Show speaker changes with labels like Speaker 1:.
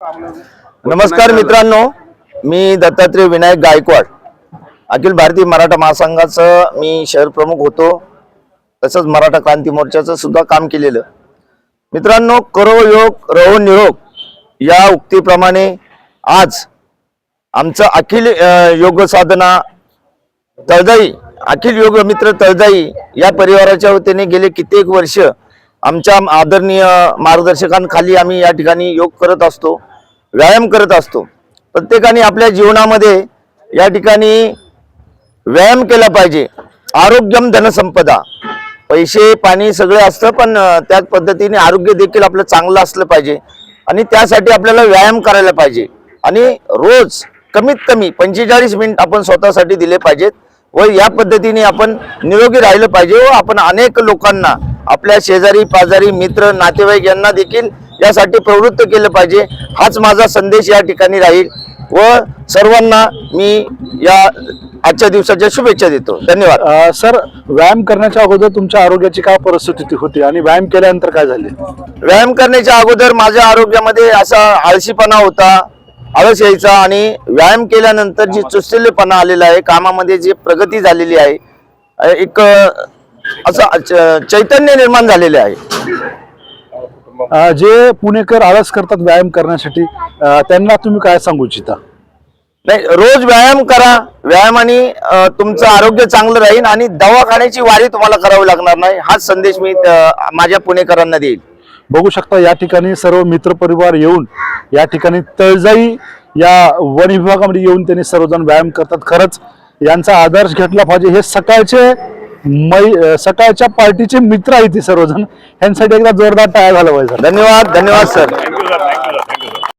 Speaker 1: नमस्कार मित्रांनो मी दत्तात्रय विनायक गायकवाड. अखिल भारतीय मराठा महासंघाचं मी शहर प्रमुख होतो. तसंच मराठा क्रांती मोर्चाचं सुद्धा काम केलेलं. मित्रांनो करो योग रहो निरोग या उक्तीप्रमाणे आज आमचं अखिल योग साधना तळजाई अखिल योग मित्र तळजाई या परिवाराच्या वतीने गेले कित्येक वर्ष आमच्या आदरणीय मार्गदर्शकांखाली आम्ही या ठिकाणी योग करत असतो. व्यायाम करत असतो. प्रत्येकाने आपल्या जीवनामध्ये या ठिकाणी व्यायाम केला पाहिजे. आरोग्यम धनसंपदा. पैसे पाणी सगळे असतं पण त्याच पद्धतीने आरोग्य देखील आपलं चांगलं असलं पाहिजे. आणि त्यासाठी आपल्याला व्यायाम करायला पाहिजे. आणि रोज कमीत कमी पंचेचाळीस मिनिट आपण स्वतःसाठी दिले पाहिजेत व या पद्धतीने आपण निरोगी राहिलं पाहिजे व आपण अनेक लोकांना आपल्या शेजारी पाजारी मित्र नातेवाईक यांना देखील यासाठी प्रवृत्त केलं पाहिजे. हाच माझा संदेश या ठिकाणी राहील व सर्वांना मी या आजच्या दिवसाच्या शुभेच्छा देतो. धन्यवाद.
Speaker 2: सर व्यायाम करण्याच्या अगोदर तुमच्या आरोग्याची काय परिस्थिती होती आणि व्यायाम केल्यानंतर काय झाले?
Speaker 1: व्यायाम करण्याच्या अगोदर माझ्या आरोग्यामध्ये असा आळशीपणा होता आळस यायचा आणि व्यायाम केल्यानंतर जी चुस्तिलेपणा आलेला आहे कामामध्ये जी प्रगती झालेली आहे एक असं चैतन्य निर्माण झालेले आहे.
Speaker 2: जे पुणेकर आळस करतात व्यायाम करण्यासाठी त्यांना तुम्ही काय सांगू इच्छिता?
Speaker 1: नाही रोज व्यायाम करा. व्यायामाने तुमचं आरोग्य चांगलं राहील आणि दवाखान्याची वारी तुम्हाला करावी लागणार नाही. हाच संदेश मी माझ्या पुणेकरांना देईल.
Speaker 2: बघू शकता या ठिकाणी सर्व मित्रपरिवार येऊन या ठिकाणी तळजाई या वन विभागामध्ये येऊन त्यांनी सर्वजण व्यायाम करतात. खरंच यांचा आदर्श घेतला पाहिजे. हे सकाळचे मै सकाळच्या पार्टीचे मित्र आहेत ते सर्वजण. यांसाठी एकदा जोरदार टाळ्या झाला पाहिजे
Speaker 1: धन्यवाद धन्यवाद sir.
Speaker 3: Thank you sir thank you sir thank you sir